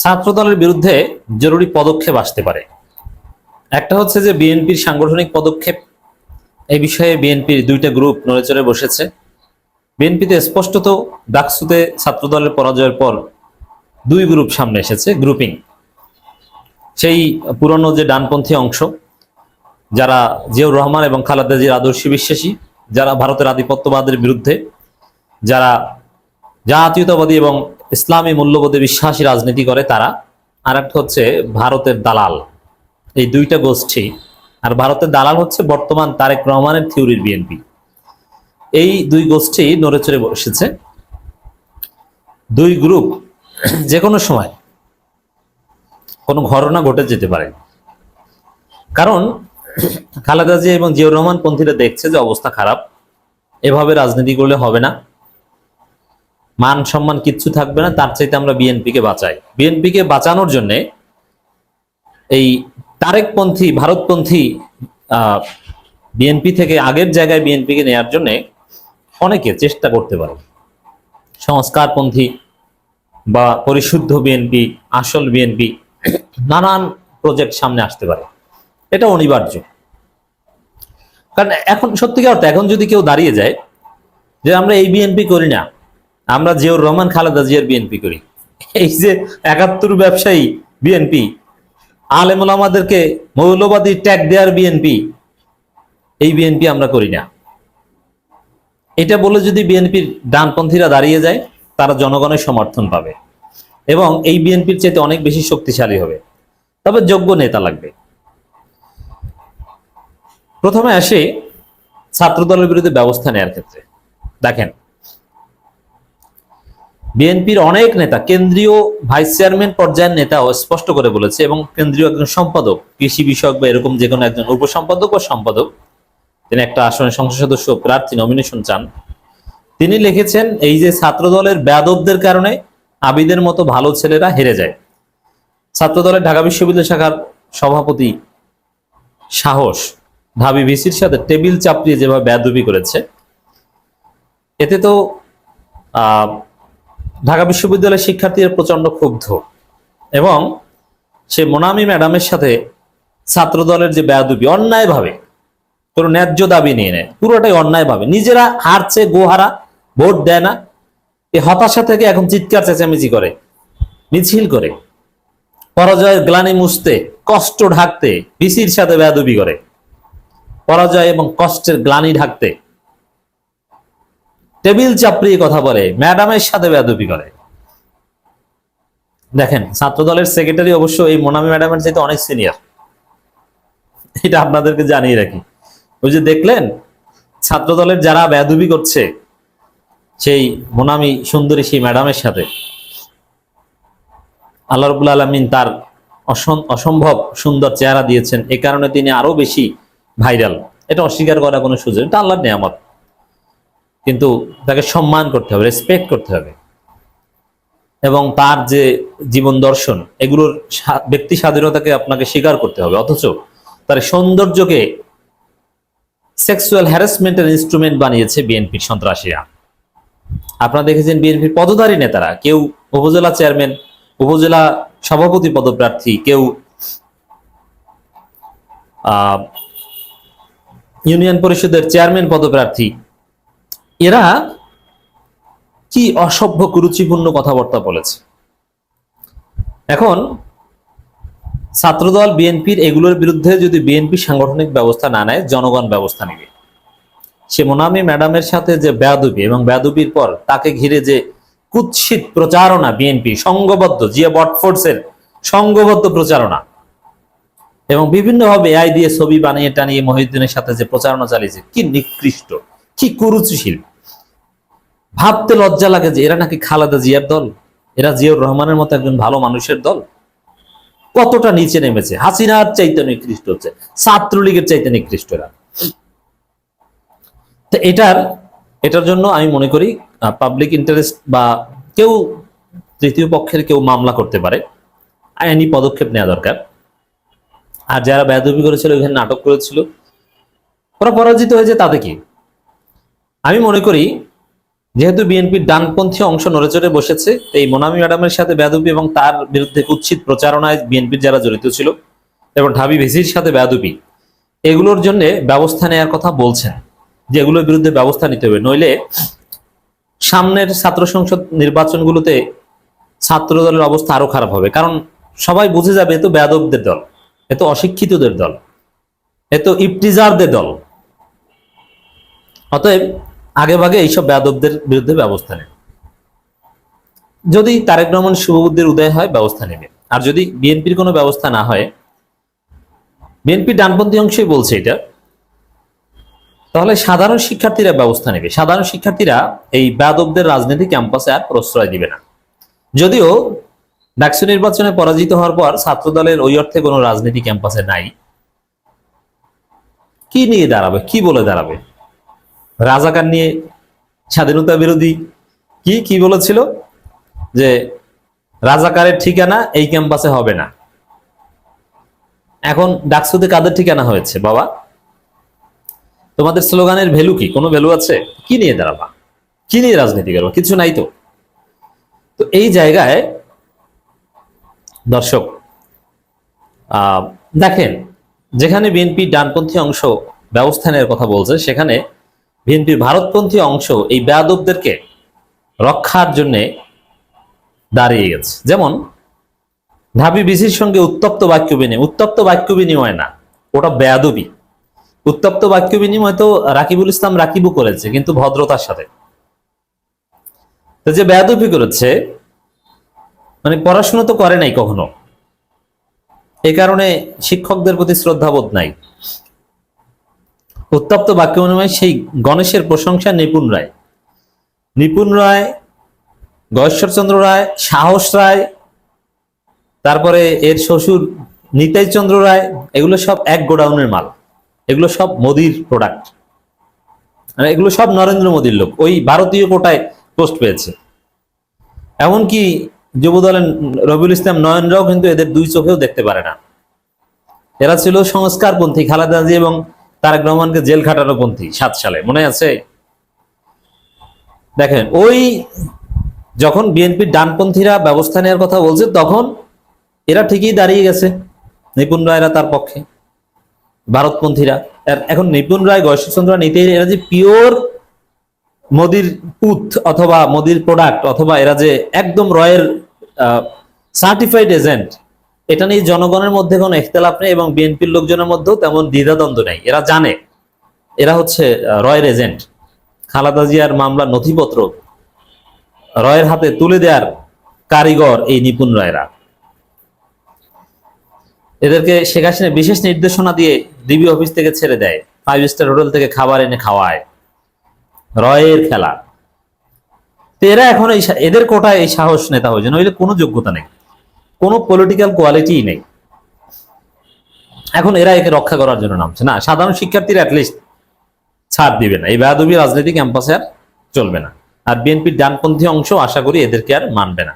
ছাত্রদলের বিরুদ্ধে জরুরি পদক্ষেপ আসতে পারে। একটা হচ্ছে যে বিএনপির সাংগঠনিক পদক্ষেপ। এই বিষয়ে বিএনপির দুইটা গ্রুপ নড়েচড়ে বসেছে। বিএনপিতে স্পষ্টত ডাকসুতে ছাত্রদলের পরাজয়ের পর দুই গ্রুপ সামনে এসেছে, গ্রুপিং। সেই পুরনো যে ডানপন্থী অংশ, যারা জিয়াউর রহমান এবং খালেদা জির আদর্শী বিশ্বাসী, যারা ভারতের আধিপত্যবাদের বিরুদ্ধে, যারা জাতীয়তাবাদী এবং ইসলামী মূল্যবোধে বিশ্বাসী রাজনীতি করে তারা। আর একটা হচ্ছে ভারতের দালাল। এই দুইটা গোষ্ঠী। আর ভারতের দালাল হচ্ছে বর্তমান তারেক রহমানের থিওরির বিএনপি। এই দুই গোষ্ঠী নড়েচড়ে বসেছে। দুই গ্রুপ যে কোনো সময়। কোনো ঘটনা ঘটে যেতে পারে। কারণ খালেদা জিয়া এবং জিয়াউর রহমান পন্থীরা দেখছে যে অবস্থা খারাপ। এভাবে রাজনীতি করলে হবে না। মান সম্মান কিচ্ছু থাকবে না, তার চাইতে আমরা বিএনপিকে বাঁচাই। বিএনপিকে বাঁচানোর জন্য এই তারেকপন্থী, ভারতপন্থী বিএনপি থেকে আগের জায়গায় বিএনপিকে নেয়ার জন্য অনেকে চেষ্টা করতে পারে। সংস্কারপন্থী বা পরিশুদ্ধ বিএনপি আসল বিএনপি নানান প্রজেক্ট সামনে আসতে পারে। এটা অনিবার্য। কারণ এখন সত্যিকার অর্থে, এখন যদি কেউ দাঁড়িয়ে যায় যে আমরা এই বিএনপি করি না আমরা জিয়াউর রহমান, খালেদা জিয়ার বিএনপি করি। এই যে একাত্তর ব্যবসায়ী বিএনপি আলেমুল আমাদেরকে মৌলবাদী ট্যাগ দেওয়ার বিএনপি এই বিএনপি আমরা করি না। এটা বলে যদি বিএনপির ডানপন্থীরা দাঁড়িয়ে যায়, তারা জনগণের সমর্থন পাবে এবং এই বিএনপির চাইতে অনেক বেশি শক্তিশালী হবে। তবে যোগ্য নেতা লাগবে। প্রথমে আসে ছাত্রদলের বিরুদ্ধে ব্যবস্থা নেওয়ার ক্ষেত্রে। দেখেন বিএনপির অনেক নেতা, কেন্দ্রীয় ভাইস চেয়ারম্যান পর্যায়ের নেতাও স্পষ্ট করে বলেছে, এবং কেন্দ্রীয় একজন সম্পাদক, কৃষি বিষয়ক বা এরকম যে কোনো একজন উপসম্পাদক ও সম্পাদক, তিনি একটা আসনের সংসদ সদস্য প্রার্থী নমিনেশন চান। তিনি লিখেছেন, এই যে ছাত্রদলের ব্যাদবদের কারণে আবিদের মতো ভালো ছেলেরা হেরে যায়। ছাত্রদলের ঢাকা বিশ্ববিদ্যালয় শাখার সভাপতি সাহস ঢাবি ভিসির সাথে টেবিল চাপড়িয়ে যেভাবে ব্যাদবি করেছে, এতে তো, আহ ঢাকা বিশ্ববিদ্যালয়ের শিক্ষার্থীরা প্রচণ্ড ক্ষুব্ধ। এবং সে মোনামি ম্যাডামের সাথে ছাত্র দলের যে বেয়াদুবি অন্যায়ভাবে কোনো ন্যায্য দাবি নিয়ে নেয়। পুরোটাই অন্যায়ভাবে। নিজেরা হারছে, গোহারা, ভোট দেয় না। এই হতাশা থেকে এখন চিৎকার, চেঁচামেচি করে, মিছিল করে। পরাজয়ের গ্লানি মুছতে, কষ্ট ঢাকতে, বিসির সাথে বেয়াদুবি করে। পরাজয় এবং কষ্টের গ্লানি ঢাকতে টেবিল চাপড়িয়ে কথা বলে, ম্যাডামের সাথে বেয়াদবি করে। দেখেন ছাত্র দলের সেক্রেটারি অবশ্য এই মোনামি ম্যাডামের চাইতে অনেক সিনিয়র এটা আপনাদেরকে জানিয়ে রাখি। ওই যে দেখলেন ছাত্র দলের যারা বেয়াদবি করছে, সেই মোনামি সুন্দরী সেই ম্যাডামের সাথে। আল্লাহ রবুল আলমিন তার অসম্ভব সুন্দর চেহারা দিয়েছেন। এ কারণে তিনি আরও বেশি ভাইরাল। এটা অস্বীকার করার কোনো সুযোগ এটা আল্লাহর নিয়ামত। কিন্তু তাকে সম্মান করতে হবে রেসপেক্ট করতে হবে। এবং তার যে জীবন দর্শন, এগুলোর ব্যক্তি স্বাধীনতাকে আপনাকে স্বীকার করতে হবে। অথচ তার সৌন্দর্যকে সেক্সুয়াল হ্যারাসমেন্টের ইনস্ট্রুমেন্ট বানিয়েছে বিএনপির সন্ত্রাসীরা। আপনারা দেখেছেন বিএনপির পদধারী নেতারা, কেউ উপজেলা চেয়ারম্যান উপজেলা সভাপতি পদপ্রার্থী, কেউ ইউনিয়ন পরিষদের চেয়ারম্যান পদপ্রার্থী এরা কি অসভ্য, কুরুচিপূর্ণ কথাবার্তা বলেছে? এখন, ছাত্রদল, বিএনপির এগুলোর বিরুদ্ধে যদি বিএনপি সাংগঠনিক ব্যবস্থা না নেয়, জনগণ ব্যবস্থা নেবে। সে মোনামি ম্যাডামের সাথে যে বেয়াদুবি এবং বেয়াদুবির পর তাকে ঘিরে যে কুৎসিত প্রচারণা বিএনপি সংঘবদ্ধ জিয়া বটফোর্সের সংঘবদ্ধ প্রচারণা, এবং বিভিন্নভাবে এআই দিয়ে ছবি বানিয়ে টানিয়ে মহিউদ্দিনের সাথে যে প্রচারণা চালিয়েছে, কি নিকৃষ্ট। কি কুরুচিশীল। ভাবতে লজ্জা লাগে যে এরা নাকি খালেদা জিয়ার দল, এরা জিয়াউর রহমানের মতো একজন ভালো মানুষের দল। কতটা নিচে নেমেছে? হাসিনার চাইতে নিকৃষ্ট হচ্ছে, ছাত্রলীগের চাইতে নিকৃষ্ট এরা। তো এটার এটার জন্য আমি মনে করি পাবলিক ইন্টারেস্ট বা কেউ, তৃতীয় পক্ষের কেউ মামলা করতে পারে, আইনি পদক্ষেপ নেওয়া দরকার। আর যারা বেদবি করেছিল এখানে নাটক করেছিল, ওরা পরাজিত হয়েছে তাতে কি? আমি মনে করি, যেহেতু বিএনপির ডানপন্থী অংশ নড়েচড়ে বসেছে, এই মোনামি ম্যাডামের সাথে বেয়াদুপি এবং তার বিরুদ্ধে কুৎসিত প্রচারণায় বিএনপির যারা জড়িত ছিল এবং ঢাবি ভিসির সাথে বেয়াদুপি, এগুলোর জন্য ব্যবস্থা নেওয়ার কথা বলছেন যে এগুলোর বিরুদ্ধে ব্যবস্থা নিতে হবে। নইলে সামনের ছাত্র সংসদ নির্বাচনগুলোতে ছাত্র দলের অবস্থা আরও খারাপ হবে। কারণ সবাই বুঝে যাবে, এ তো বেয়াদবদের দল, এ তো অশিক্ষিতদের দল, এ তো দল। অতএব আগে ভাগে এইসব বেয়াদবদের বিরুদ্ধে ব্যবস্থা নেবে। যদি তারেক রহমান শুভবুদ্ধির উদয় হয়, ব্যবস্থা নেবে। আর যদি বিএনপির কোনো ব্যবস্থা না হয়, বিএনপি ডানপন্থী অংশই বলছে এটা, তাহলে সাধারণ শিক্ষার্থীরা ব্যবস্থা নেবে। সাধারণ শিক্ষার্থীরা এই বেয়াদবদের রাজনীতি ক্যাম্পাসে আর প্রশ্রয় দিবে না। যদিও ডাকসু নির্বাচনে পরাজিত হওয়ার পর ছাত্র দলের ওই অর্থে কোনো রাজনীতি ক্যাম্পাসে নাই। কি নিয়ে দাঁড়াবে? কি বলে দাঁড়াবে? রাজাকার নিয়ে স্বাধীনতা বিরোধী কি কি বলেছিল? যে রাজাকারের ঠিকানা এই ক্যাম্পাসে হবে না। এখন ডাকসুতে কাদের ঠিকানা হয়েছে, বাবা? তোমাদের স্লোগানের ভ্যালু কি? কোনো ভ্যালু আছে? কি নিয়ে দাঁড়াবা? কি নিয়ে রাজনীতি করব? কিছু নাই তো। তো এই জায়গায় দর্শক দেখেন, যেখানে বিএনপি ডানপন্থী অংশ ব্যবস্থা নেওয়ার কথা বলছে, সেখানে বিএনপির ভারতপন্থী অংশ এই বেয়াদবদেরকে রক্ষার জন্যে দাঁড়িয়ে গেছে। যেমন, ঢাবি বিসির সঙ্গে উত্তপ্ত বাক্য বিনিময়, উত্তপ্ত বাক্য বিনিময় না, ওটা বেয়াদবি। উত্তপ্ত বাক্য বিনিময় তো রাকিবুল ইসলাম রাকিবু করেছে, কিন্তু ভদ্রতার সাথে। যে বেয়াদবি করেছে মানে পড়াশোনা তো করে নাই কখনো। এই কারণে শিক্ষকদের প্রতি শ্রদ্ধাবোধ নাই। উত্তপ্ত বাক্য বিনিময় সেই গণেশের প্রশংসা নিপুণ রায়। নিপুণ রায়, গয়েশ্বরচন্দ্র রায়, সাহস রায়, তারপরে এর শ্বশুর নিতাই চন্দ্র রায়, এগুলো সব এক গোডাউনের মাল। এগুলো সব মোদির প্রোডাক্ট আর এগুলো সব নরেন্দ্র মোদীর লোক। ওই ভারতীয় কোটায় পোস্ট পেয়েছে। এমনকি যুবদলের রবিউল ইসলাম নয়নরাও কিন্তু এদের দুই চোখেও দেখতে পারে না। এরা ছিল সংস্কারপন্থী খালেদা এবং তারেক রহমানকে জেল খাটানো পন্থী, সাত সালে। মনে আছে? দেখেন, ওই যখন বিএনপির ডানপন্থীরা ব্যবস্থা নেওয়ার কথা বলছে, তখন এরা ঠিকই দাঁড়িয়ে গেছে, নিপুণ রায়রা তার পক্ষে। ভারতপন্থীরা। এখন নিপুণ রায়, গয়েশ্বরচন্দ্র নিতে এরা যে পিওর মোদির পুথ অথবা মোদির প্রোডাক্ট অথবা এরা যে একদম রয়ের সার্টিফাইড এজেন্ট এটা নিয়ে জনগণের মধ্যে কোনো ইখতলাফ নেই এবং বিএনপির লোকজনের মধ্যেও তেমন দ্বিধাদ্বন্দ্ব নেই। এরা জানে। এরা হচ্ছে রয়ের এজেন্ট। খালাদা জিয়ার মামলার নথিপত্র রয়ের হাতে তুলে দেওয়ার কারিগর এই নিপুণ রায়রা। এদেরকে শেখ হাসিনা বিশেষ নির্দেশনা দিয়ে ডিবি অফিস থেকে ছেড়ে দেয়। ফাইভ স্টার হোটেল থেকে খাবার এনে খাওয়ায়। রয়ের খেলা। এরা এখন এই এদের কোটায় এই সাহস নেতা হয়েছে, নইলে কোনো যোগ্যতা নেই। কোনো পলিটিক্যাল কোয়ালিটিই নেই। এখন এরা একে রক্ষা করার জন্য নামছে। না, সাধারণ শিক্ষার্থীরা অ্যাটলিস্ট ছাড় দিবে না। এই বেয়াদবি রাজনীতি ক্যাম্পাসে আর চলবে না। আর বিএনপির ডানপন্থী অংশ আশা করি এদেরকে আর মানবে না।